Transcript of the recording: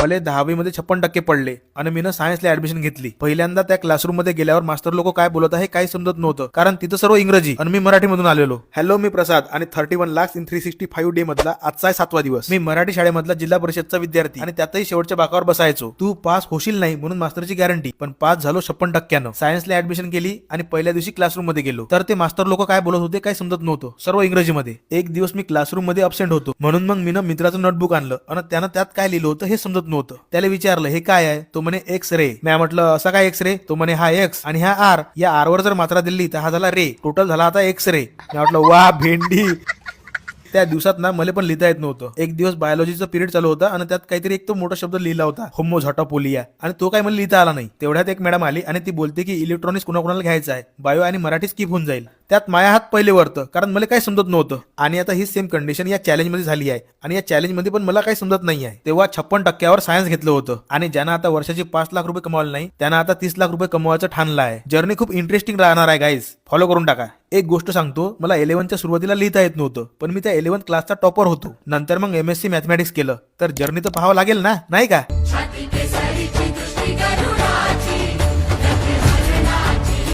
मला दहावी मध्ये छप्पन टक्के पडले आणि मी सायन्सला ऍडमिशन घेतली. पहिल्यांदा त्या क्लासरूममध्ये गेल्यावर मास्टर लोक काय बोलत आहे काही समजत नव्हतं. कारण तिथं सर्व इंग्रजी आणि मी मराठीमधून आलेलो. हॅलो मी प्रसाद आणि thirty one lakh in three sixty five day मधला आजचा आहे सातवा दिवस. मी मराठी शाळेमधला जिल्हा परिषदचा विद्यार्थी आणि त्यातही शेवटच्या बाकावर बसायचो. तू पास होशील नाही म्हणून मास्टरची गॅरंटी पण पास झालो छप्पन टक्क्यानं. सायन्सला ऍडमिशन केली आणि पहिल्या दिवशी क्लासरूममध्ये गेलो. तर ते मास्टर लोक काय बोलत होते काय समजत नव्हतं. सर्व इंग्रजीमध्ये. एक दिवस मी क्लासरूममध्ये अबसेंट होतो. म्हणून मग मी मित्राचं नोटबुक आणलं आणि त्यानं त्यात काय लिहिलं होतं हे समजत नव्हतं. त्याला विचारलं हे काय आहे? तो म्हणे एक्स रे मी म्हटलं असा काय एक्स रे तो म्हणे हा एक्स आणि हा आर या आर वर जर मात्रा दिली तर हा झाला रे टोटल झाला आता एक्स रे मी म्हटलं वा भेंडी. त्या दिवसात ना मला पण लिहिता येत नव्हतं. एक दिवस बायोलॉजीचा पिरियड चालू होता आणि त्यात काहीतरी एक तो मोठा शब्द लिहिला होता होमो झॉटापोलिया आणि तो काय मला लिहिता आला नाही. तेवढ्यात एक मॅडम आली आणि ती बोलते की इलेक्ट्रॉनिक्स कुणाकुणाला घ्यायचा आहे? बायो आणि मराठी स्किप होऊन जाईल. त्यात माया हात पहिले वरतं कारण मला काही समजत नव्हतं. आणि आता ही सेम कंडिशन या चॅलेंजमध्ये झाली आहे. आणि या चॅलेंजमध्ये पण मला काही समजत नाही आहे. तेव्हा छप्पन टक्क्यावर सायन्स घेतलं होतं. आणि ज्यांना आता वर्षाची पाच लाख रुपये कमावले नाही त्यांना आता तीस लाख रुपये कमवायचं ठाणलं आहे. जर्नी खूप इंटरेस्टिंग राहणार आहे गाईज फॉलो करून टाका. एक गोष्ट सांगतो मला इलेव्हनच्या सुरुवातीला लिहिता येत नव्हतं पण मी त्या इलेव्हन क्लासचा टॉपर होतो. नंतर मग एमएससी मॅथमॅटिक्स केलं. तर जर्नी तर पाहावं लागेल ना? नाही का?